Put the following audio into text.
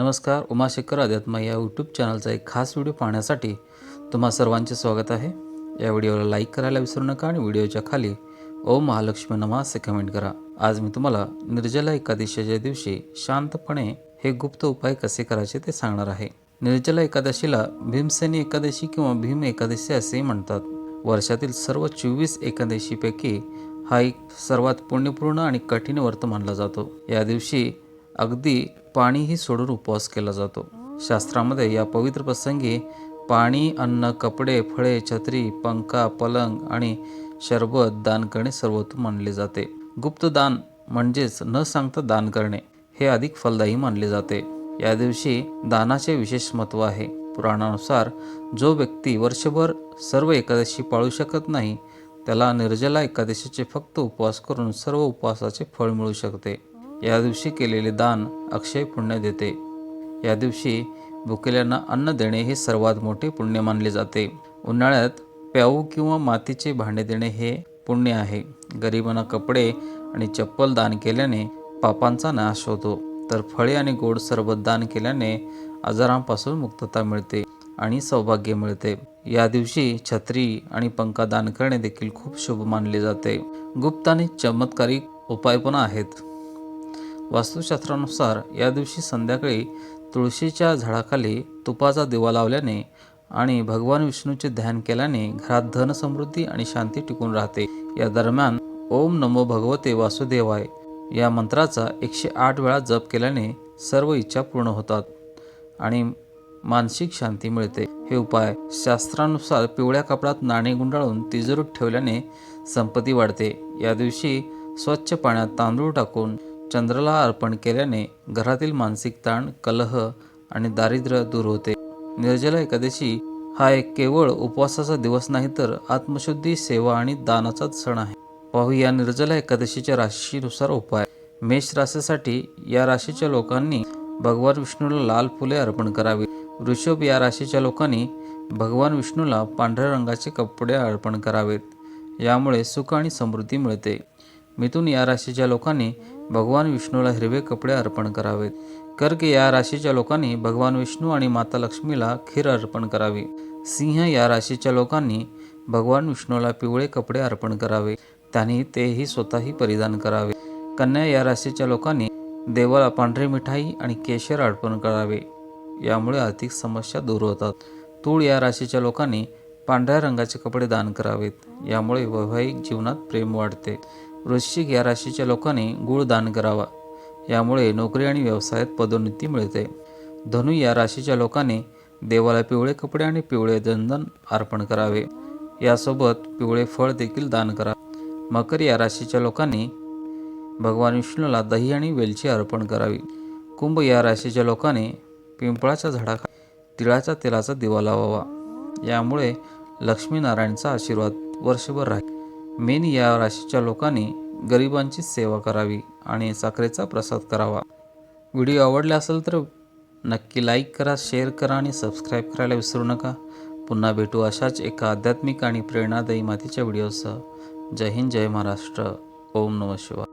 नमस्कार उमाशेखर अध्यात्मा या यूट्यूब चॅनलचा एक खास व्हिडिओ पाहण्यासाठी तुम्हा सर्वांचे स्वागत आहे. या व्हिडिओला लाईक करायला विसरू नका आणि व्हिडिओच्या खाली ओम महालक्ष्मी नमा असे कमेंट करा. आज मी तुम्हाला निर्जला एकादशीच्या दिवशी शांतपणे हे गुप्त उपाय कसे करायचे ते सांगणार आहे. निर्जला एकादशीला भीमसेनी एकादशी किंवा भीम एकादशी असेही म्हणतात. वर्षातील सर्व चोवीस एकादशीपैकी हा एक सर्वात पुण्यपूर्ण आणि कठीण व्रत मानला जातो. या दिवशी अगदी पाणीही सोडून उपवास केला जातो. शास्त्रामध्ये या पवित्र प्रसंगी पाणी अन्न कपडे फळे छत्री पंखा पलंग आणि शरबत दान करणे सर्वोत्तम मानले जाते. गुप्त दान म्हणजेच न सांगता दान करणे हे अधिक फलदायी मानले जाते. या दिवशी दानाचे विशेष महत्त्व आहे. पुराणानुसार जो व्यक्ती वर्षभर सर्व एकादशी पाळू शकत नाही त्याला निर्जला एकादशीचे फक्त उपवास करून सर्व उपवासाचे फळ मिळू शकते. या दिवशी केलेले दान अक्षय पुण्य देते. या दिवशी भुकेल्यांना अन्न देणे हे सर्वात मोठे पुण्य मानले जाते. उन्हाळ्यात प्याऊ किंवा मातीचे भांडे देणे हे पुण्य आहे. गरिबांना कपडे आणि चप्पल दान केल्याने पापांचा नाश होतो. तर फळे आणि गोड सरबत दान केल्याने आजारांपासून मुक्तता मिळते आणि सौभाग्य मिळते. या दिवशी छत्री आणि पंखा दान करणे देखील खूप शुभ मानले जाते. गुप्त आणि चमत्कारिक उपाय पण आहेत. वास्तुशास्त्रानुसार या दिवशी संध्याकाळी तुळशीच्या झाडाखाली तुपाचा दिवा लावल्याने आणि भगवान विष्णूचे ध्यान केल्याने घरात धन समृद्धी आणि शांती टिकून राहते. या दरम्यान ओम नमो भगवते वासुदेवाय या मंत्राचा एकशे आठ वेळा जप केल्याने सर्व इच्छा पूर्ण होतात आणि मानसिक शांती मिळते. हे उपाय शास्त्रानुसार पिवळ्या कपड्यात नाणे गुंडाळून तिजोरीत ठेवल्याने संपत्ती वाढते. या दिवशी स्वच्छ पाण्यात तांदूळ टाकून चंद्राला अर्पण केल्याने घरातील मानसिक ताण कलह आणि दारिद्र्य दूर होते. निर्जला एकादशी हा एक केवळ उपवासाचा दिवस नाही तर आत्मशुद्धी सेवा आणि दानाचाच सण आहे. पाहूया निर्जला एकादशीच्या राशीनुसार उपाय. मेष राशीसाठी या राशीच्या लोकांनी भगवान विष्णूला लाल फुले अर्पण करावी. वृषभ या राशीच्या लोकांनी भगवान विष्णूला पांढऱ्या रंगाचे कपडे अर्पण करावेत. यामुळे सुख आणि समृद्धी मिळते. मिथून या राशीच्या लोकांनी भगवान विष्णूला हिरवे कपडे अर्पण करावेत. कर्क या राशीच्या लोकांनी भगवान विष्णू आणि माता लक्ष्मीला खीर अर्पण करावी. सिंह या राशीच्या लोकांनी भगवान विष्णूला पिवळे कपडे अर्पण करावे. त्यांनी तेही स्वतःही परिधान करावे. कन्या या राशीच्या लोकांनी देवाला पांढरी मिठाई आणि केशर अर्पण करावे. यामुळे आर्थिक समस्या दूर होतात. तूळ या राशीच्या लोकांनी पांढऱ्या रंगाचे कपडे दान करावेत. यामुळे वैवाहिक जीवनात प्रेम वाढते. वृश्चिक या राशीच्या लोकांनी गुळ दान करावा. यामुळे नोकरी आणि व्यवसायात पदोन्नती मिळते. धनु या राशीच्या लोकांनी देवाला पिवळे कपडे आणि पिवळे दंदन अर्पण करावे. यासोबत पिवळे फळ देखील दान करा. मकर या राशीच्या लोकांनी भगवान विष्णूला दही आणि वेलची अर्पण करावी. कुंभ या राशीच्या लोकांनी पिंपळाच्या झाडाखा तिळाच्या तेलाचा दिवा लावावा. यामुळे लक्ष्मीनारायणचा आशीर्वाद वर्षभर राहील. मेन या राशीच्या लोकांनी गरिबांची सेवा करावी आणि साखरेचा प्रसाद करावा. व्हिडिओ आवडला असेल तर नक्की लाईक करा शेअर करा आणि सबस्क्राईब करायला विसरू नका. पुन्हा भेटू अशाच एका आध्यात्मिक आणि प्रेरणादायी मातीच्या व्हिडिओसह. जय हिंद जय महाराष्ट्र. ओम नमः शिवाय.